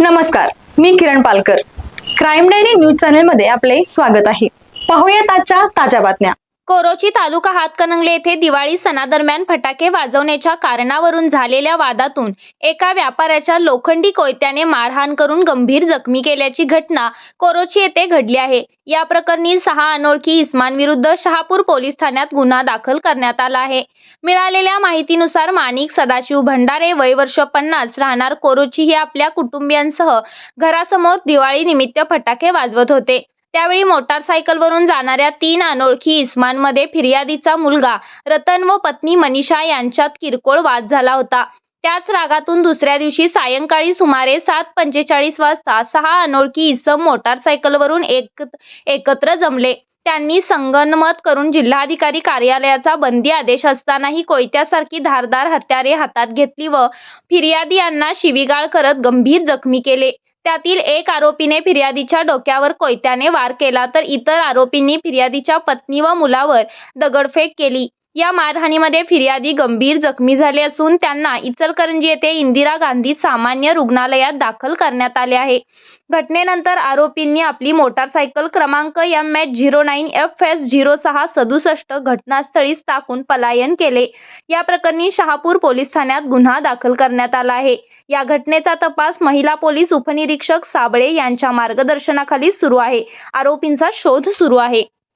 नमस्कार मी Kiran Palkar. Crime diary news चॅनेलमध्ये आपले स्वागत आहे. पाहूयात आजच्या ताज्या बातम्या. कोरोची तालुका हातकणंगले येथे दिवाळी सणादरम्यान फटाके वाजवण्याच्या कारणावरून झालेल्या वादातून एका व्यापाऱ्याच्या लोखंडी कोयत्याने मारहाण करून गंभीर जखमी केल्याची घटना कोरोची येथे घडली आहे. या प्रकरणी सहा अनोळखी इस्मांविरुद्ध शहापूर पोलीस ठाण्यात गुन्हा दाखल करण्यात आला आहे. मिळालेल्या माहितीनुसार माणिक सदाशिव भंडारे वय वर्ष पन्नास राहणार कोरोची हे आपल्या कुटुंबियांसह घरासमोर दिवाळी निमित्त फटाके वाजवत होते. त्यावेळी मोटारसायकलवरून जाणाऱ्या तीन अनोळखी इस्मांमध्ये फिर्यादीचा मुलगा रतन व पत्नी मनीषा यांच्यात किरकोळ वाद झाला होता. त्याच रागातून दुसऱ्या दिवशी सायंकाळी सुमारे सात पंचेचाळीस वाजता सहा अनोळखी इसम मोटारसायकलवरून एक एकत्र जमले. त्यांनी संगनमत करून जिल्हाधिकारी कार्यालयाचा बंदी आदेश असतानाही कोयत्यासारखी धारदार हत्यारे हातात घेतली व फिर्यादी यांना शिवीगाळ करत गंभीर जखमी केले. त्यातील एक आरोपीने फिर्यादीच्या डोक्यावर कोयत्याने वार केला तर इतर आरोपींनी फिर्यादीच्या पत्नी व मुलावर दगडफेक केली. या मारहाणीमध्ये फिर्यादी गंभीर जखमी झाले असून त्यांना इचलकरंजी येथे इंदिरा गांधी सामान्य रुग्णालयात दाखल करण्यात आले आहे. घटनेनंतर आरोपींनी आपली मोटारसायकल क्रमांक M H zero nine F S zero सहा सदुसष्ट घटनास्थळीच टाकून पलायन केले. या प्रकरणी शहापूर पोलीस ठाण्यात गुन्हा दाखल करण्यात आला आहे. या घटनेचा तपास महिला पोलीस उपनिरीक्षक साबळे यांच्या मार्गदर्शनाखाली सुरू आहे. आरोपींचा शोध सुरू आहे.